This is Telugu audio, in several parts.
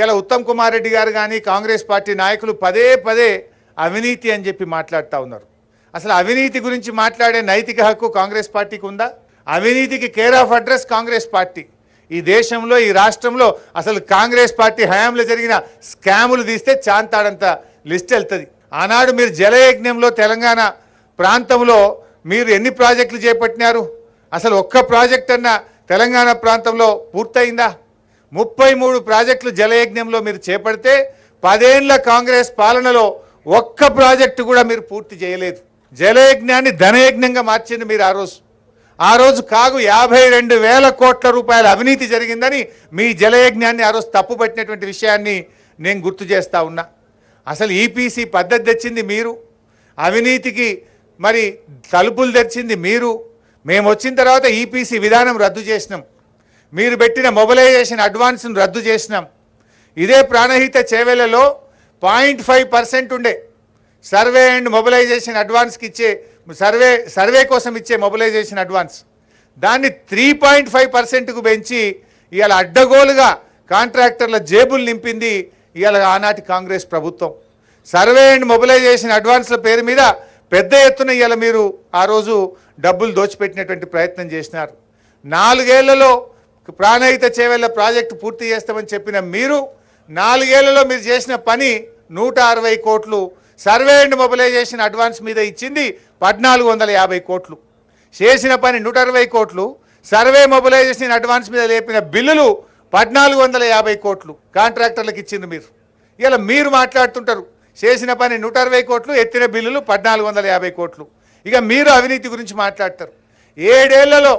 ఇలా ఉత్తమ్ కుమార్ రెడ్డి గారు కానీ కాంగ్రెస్ పార్టీ నాయకులు పదే పదే అవినీతి అని చెప్పి మాట్లాడుతూ ఉన్నారు. అసలు అవినీతి గురించి మాట్లాడే నైతిక హక్కు కాంగ్రెస్ పార్టీకి ఉందా? అవినీతికి care of address Congress party. ఈ దేశంలో ఈ రాష్ట్రంలో అసలు కాంగ్రెస్ పార్టీ హయాంలో జరిగిన స్కాములు తీస్తే చాంతాడంత లిస్ట్ వెళ్తుంది. ఆనాడు మీరు జలయజ్ఞంలో తెలంగాణ ప్రాంతంలో మీరు ఎన్ని ప్రాజెక్టులు చేపట్టినారు? అసలు ఒక్క ప్రాజెక్ట్ అన్న తెలంగాణ ప్రాంతంలో పూర్తయిందా? ముప్పై మూడు ప్రాజెక్టులు జలయజ్ఞంలో మీరు చేపడితే పదేండ్ల కాంగ్రెస్ పాలనలో ఒక్క ప్రాజెక్టు కూడా మీరు పూర్తి చేయలేదు. జలయజ్ఞాన్ని ధనయజ్ఞంగా మార్చింది మీరు ఆ రోజు. ఆ రోజు కాగు యాభై రెండు వేల కోట్ల రూపాయల అవినీతి జరిగిందని మీ జలయజ్ఞాన్ని ఆ రోజు తప్పుపట్టినటువంటి విషయాన్ని నేను గుర్తు చేస్తా ఉన్నా. అసలు ఈపీసీ పద్ధతి తెచ్చింది మీరు. అవినీతికి మరి తలుపులు తెచ్చింది మీరు. మేము వచ్చిన తర్వాత ఈపీసీ విధానం రద్దు చేసినాం. మీరు పెట్టిన మొబిలైజేషన్ అడ్వాన్స్ను రద్దు చేసినాం. ఇదే ప్రాణహిత చేవెలలో పాయింట్ ఫైవ్ పర్సెంట్ ఉండే. సర్వే అండ్ మొబిలైజేషన్ అడ్వాన్స్కి ఇచ్చే సర్వే సర్వే కోసం ఇచ్చే మొబిలైజేషన్ అడ్వాన్స్. దాన్ని త్రీ పాయింట్ ఫైవ్ పర్సెంట్కు పెంచి ఇవాళ అడ్డగోలుగా కాంట్రాక్టర్ల జేబులు నింపింది ఇవాళ ఆనాటి కాంగ్రెస్ ప్రభుత్వం. సర్వే అండ్ మొబిలైజేషన్ అడ్వాన్స్ల పేరు మీద పెద్ద ఎత్తున ఇవాళ మీరు ఆ రోజు డబ్బులు దోచిపెట్టినటువంటి ప్రయత్నం చేసినారు. నాలుగేళ్ళలో ప్రాణహిత చేవెళ్ళ ప్రాజెక్టు పూర్తి చేస్తామని చెప్పిన మీరు నాలుగేళ్ళలో మీరు చేసిన పని నూట అరవై కోట్లు సర్వే అండ్ మొబిలైజేషన్ అడ్వాన్స్ మీద ఇచ్చింది పద్నాలుగు వందల యాభై కోట్లు. చేసిన పని నూట అరవై కోట్లు సర్వే మొబిలైజేషన్ అడ్వాన్స్ మీద లేపిన బిల్లులు పద్నాలుగు వందల యాభై కోట్లు కాంట్రాక్టర్లకు ఇచ్చింది మీరు. ఇలా మీరు మాట్లాడుతుంటారు చేసిన పని నూట అరవై కోట్లు ఎత్తిన బిల్లులు పద్నాలుగు వందల యాభై కోట్లు. ఇక మీరు అవినీతి గురించి మాట్లాడతారు. ఏడేళ్ళలో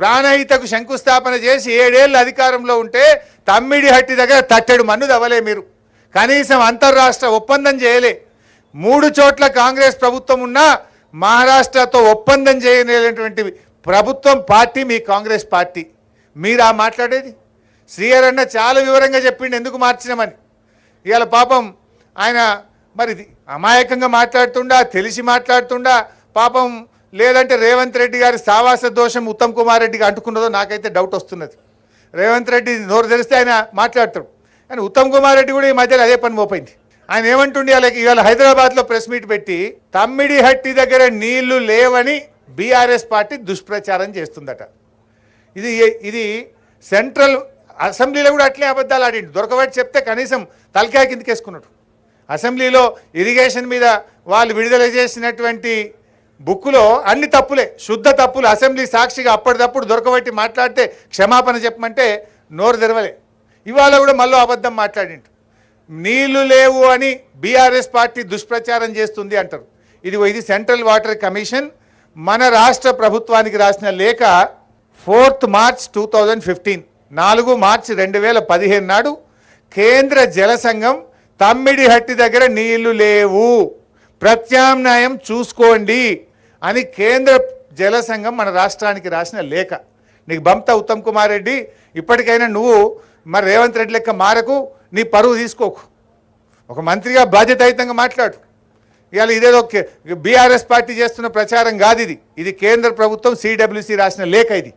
ప్రాణహితకు శంకుస్థాపన చేసి ఏడేళ్ళు అధికారంలో ఉంటే తమ్మిడి హట్టి దగ్గర తట్టెడు మన్ను దవ్వలే మీరు. కనీసం అంతర్రాష్ట్ర ఒప్పందం చేయలే. మూడు చోట్ల కాంగ్రెస్ ప్రభుత్వం ఉన్నా మహారాష్ట్రతో ఒప్పందం చేయలేనటువంటి ప్రభుత్వం పార్టీ మీ కాంగ్రెస్ పార్టీ. మీరా మాట్లాడేది? శ్రీహరన్న చాలా వివరంగా చెప్పిండు ఎందుకు మార్చినామని. ఇవాళ పాపం ఆయన మరి అమాయకంగా మాట్లాడుతుండా తెలిసి మాట్లాడుతుండా పాపం లేదంటే రేవంత్ రెడ్డి గారి సావాస దోషం ఉత్తమ్ కుమార్ రెడ్డికి అంటుకున్నదో నాకైతే డౌట్ వస్తున్నది. రేవంత్ రెడ్డి నోరు తెలిస్తే ఆయన మాట్లాడతాడు. కానీ ఉత్తమ్ కుమార్ రెడ్డి కూడా ఈ మధ్యలో అదే పని మోపోయింది ఆయన ఏమంటుండే అలాగే ఇవాళ హైదరాబాద్లో ప్రెస్ మీట్ పెట్టి తమ్మిడి హట్టి దగ్గర నీళ్ళు లేవని బీఆర్ఎస్ పార్టీ దుష్ప్రచారం చేస్తుందట. ఇది ఇది సెంట్రల్ అసెంబ్లీలో కూడా అట్లే అబద్ధాలు ఆడిండు. దొరకబట్టి చెప్తే కనీసం తలకాయ కిందకేసుకున్నాడు. అసెంబ్లీలో ఇరిగేషన్ మీద వాళ్ళు విడుదల చేసినటువంటి బుక్కులో అన్ని తప్పులే శుద్ధ తప్పులు అసెంబ్లీ సాక్షిగా అప్పటిదప్పుడు దొరకబట్టి మాట్లాడితే క్షమాపణ చెప్పమంటే నోరు తెరవలే. ఇవాళ కూడా మళ్ళీ అబద్ధం మాట్లాడింటు నీళ్ళు లేవు అని బీఆర్ఎస్ పార్టీ దుష్ప్రచారం చేస్తుంది అంటారు. ఇది ఇది సెంట్రల్ వాటర్ కమిషన్. మన రాష్ట్ర ప్రభుత్వానికి రాసిన లేఖ fourth March two thousand fifteen నాలుగు మార్చి రెండు వేల పదిహేను నాడు కేంద్ర జల సంఘం తమ్మిడిహట్టి దగ్గర నీళ్ళు లేవు. ప్రత్యామ్నాయం చూసుకోండి. అని కేంద్ర జల సంఘం మన రాష్ట్రానికి రాసిన లేఖ. నీకు బంత ఉత్తమ్ కుమార్ రెడ్డి ఇప్పటికైనా నువ్వు మరి రేవంత్ రెడ్డి లెక్క మారకు నీ పరువు తీసుకోకు. ఒక మంత్రిగా బాధ్యతాయుతంగా మాట్లాడు. ఇవాళ ఇదేదో బీఆర్ఎస్ పార్టీ చేస్తున్న ప్రచారం కాదు ఇది. ఇది కేంద్ర ప్రభుత్వం సిడబ్ల్యూసి రాసిన లేఖ ఇది.